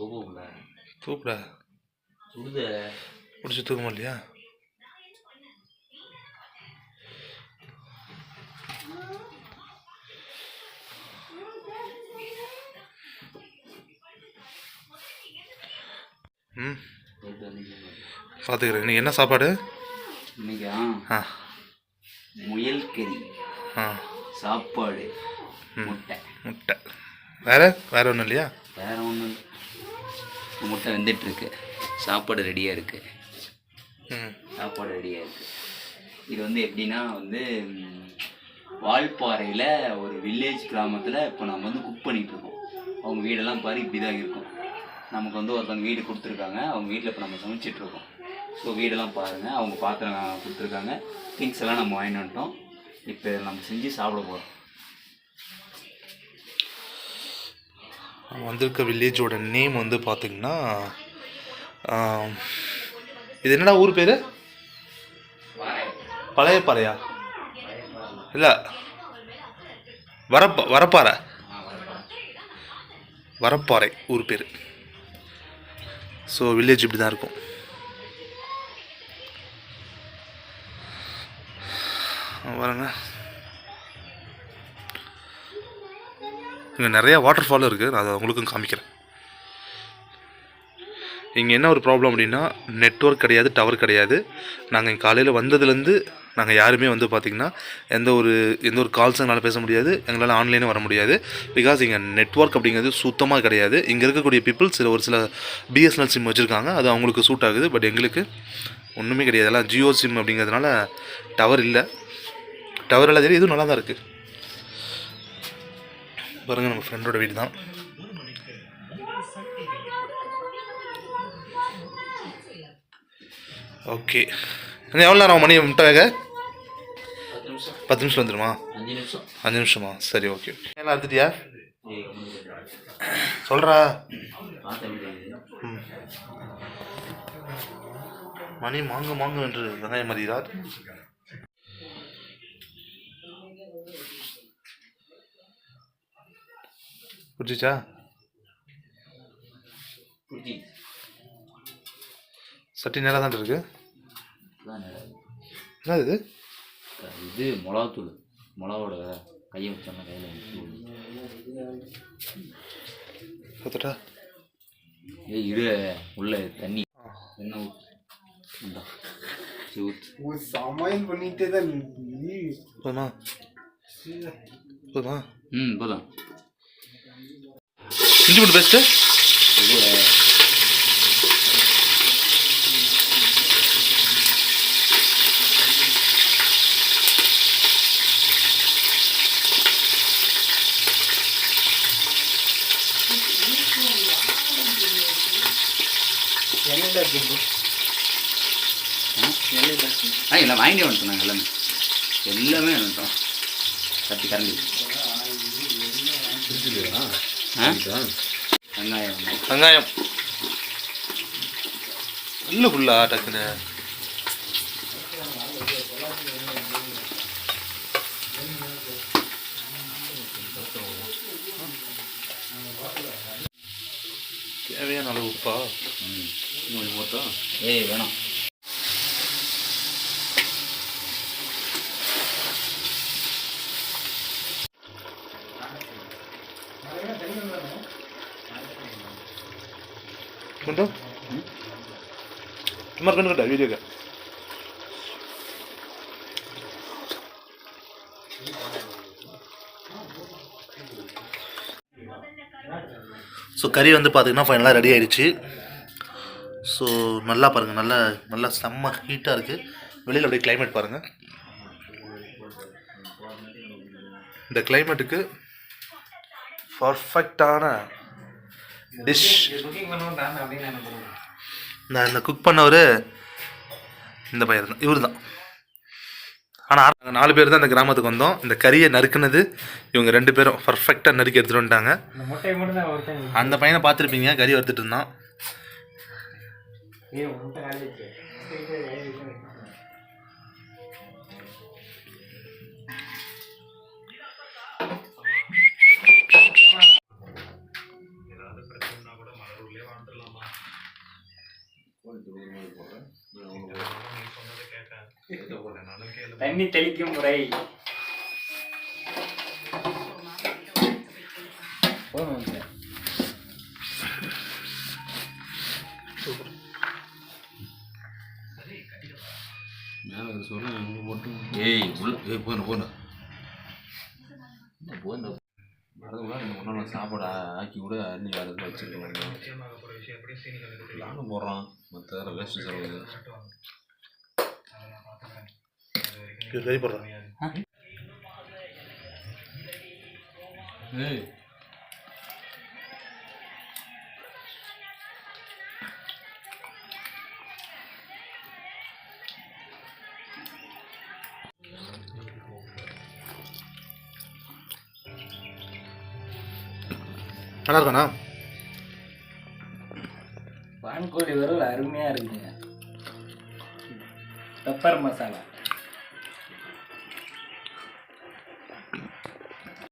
தூக்கல தூக்குடா. சுடுத பிடிச்சி தூக்க இல்லையா? ம். பார்த்துக்கிறேன். இன்னைக்கு என்ன சாப்பாடு? இன்னைக்கா? ஆ. முயல் கறி. ஆ. சாப்பாடு. முட்டை. முட்டை. வேற? வேற ஒன்றும் இல்லையா? வேற ஒன்றும் முட்டை வெந்துட்டு இருக்கு சாப்பாடு ரெடியாக இருக்கு. ம். சாப்பாடு ரெடியாக இருக்கு. இது வந்து எப்படின்னா வந்து வால்பாறையில் ஒரு வில்லேஜ் கிராமத்தில் இப்போ நம்ம வந்து குக் பண்ணிட்டு இருக்கோம் அவங்க வீடெல்லாம் பாரு இப்படி தான் இருக்கும். நமக்கு வந்து ஒருத்தவங்க வீடு கொடுத்துருக்காங்க. அவங்க வீட்டில் இப்போ நம்ம சமைச்சிட்டு இருக்கோம் ஸோ வீடெல்லாம் பாருங்கள் அவங்க பாத்திரம் கொடுத்துருக்காங்க. திங்ஸ் எல்லாம் நம்ம வாங்கிட்டு வந்துட்டோம். இப்போ நம்ம செஞ்சு சாப்பிட போகிறோம் வந்திருக்க வில்லேஜோட நேம் வந்து பார்த்திங்கன்னா இது என்னடா ஊர் பேர்? பழையப்பாறையா? இல்லை வரப்ப வரப்பாறை. வரப்பாறை ஊர் பேர். ஸோ வில்லேஜ் இப்படி தான் இருக்கும். பாருங்கள் இங்கே நிறையா வாட்டர் ஃபாலும் இருக்குது நான் அதை உங்களுக்கும் காமிக்கிறேன். இங்கே என்ன ஒரு ப்ராப்ளம் அப்படின்னா நெட்வொர்க் கிடையாது டவர் கிடையாது. நாங்கள் இங்கே காலையில் வந்ததுலேருந்து நாங்கள் யாருமே வந்து பார்த்திங்கன்னா எந்த ஒரு எந்த ஒரு கால்ஸும் எங்களால் பேச முடியாது. எங்களால் ஆன்லைனும் வர முடியாது. பிகாஸ் இங்கே நெட்வொர்க் அப்படிங்கிறது சுத்தமாக கிடையாது. இங்கே இருக்கக்கூடிய பீப்புள் சில ஒரு சில பிஎஸ்என்எல் சிம் வச்சுருக்காங்க. அது அவங்களுக்கு சூட் ஆகுது. பட் எங்களுக்கு ஒன்றுமே கிடையாது. எல்லாம் ஜியோ சிம் அப்படிங்கிறதுனால டவர் இல்லை. டவர் இல்லாத இதுவும் நல்லா தான் இருக்குது பாருங்க நம்ம ஃப்ரெண்டோட வீடு தான் ஓகே இன்னும் எவ்வளோ நேரம் ஆகும் மணி? முட்டை வேக? பத்து நிமிஷம் வந்துடுமா அஞ்சு நிமிஷமா? சரி ஓகே எல்லாம் அறுத்துட்டியா சொல்கிறா ம். மணி மாங்க மாங்க என்று வெங்காயம் மறிகிறார் புரிஞ்சிச்சா? புரிஞ்சி சட்டி நேராக தான் இருக்கு. அதான் நேரம். என்ன இது? இது மிளகாத்தூள். மிளகாவோட கையை வச்சோம்னா கையில் பார்த்துட்டா ஏய் இரு. உள்ள தண்ணி. என்ன சமையல் பண்ணிட்டே தான் போதுமா? போதுமா? ம் போதும். இஞ்சி போட்டு பேஸ்ட்டு ஆ எல்லாம் வாங்கிட்டு வந்துட்டோம் நாங்கள் எல்லாமே. எல்லாமே வந்துட்டோம் கத்தி கரண்டி. வெங்காயம். வெங்காயம். இல்லை ஃபுல்லா டக்குன்னு தேவையான அளவு உப்பா? ஏய் வேணாம். கொண்டு சும்மா கொண்டு கொண்டா வீடியோக்கு ஸோ கறி வந்து பார்த்திங்கன்னா ஃபைனலாக ரெடி ஆகிடுச்சு ஸோ நல்லா பாருங்கள் நல்லா நல்லா செம்ம ஹீட்டாக இருக்குது வெளியில் அப்படியே கிளைமேட் பாருங்கள் இந்த கிளைமேட்டுக்கு பர்ஃபெக்டான டிஷ் நினைக்கிறேன் இந்த குக் பண்ணவர்? இந்த பையன் தான். இவர் தான். ஆனால் நாங்கள் நாலு பேர் தான் இந்த கிராமத்துக்கு வந்தோம். இந்த கறியை நறுக்குனது இவங்க ரெண்டு பேரும் பர்ஃபெக்டாக நறுக்கி எடுத்துகிட்டு வந்துட்டாங்க. அந்த பையனை பார்த்துருப்பீங்க. கறி வறுத்துட்டு இருந்தான். தண்ணி தெளிக்கும் முறை. மேலே சொல்ல மட்டும் ஏய் உள்ள போன போன போன போன வரதுக்குள்ள இந்த ஒன்றா சாப்பாடு ஆக்கி கூட அன்னி வேறு எதுவும் வச்சுருக்கோம் நானும் போடுறான். மற்ற வேறு வேஸ்ட்டு செலவு. இது கறி போடுறேன். ஏய் நல்லா இருக்காண்ணா வான்கோழி வறுவல் அருமையாக இருக்குங்க. பெப்பர் மசாலா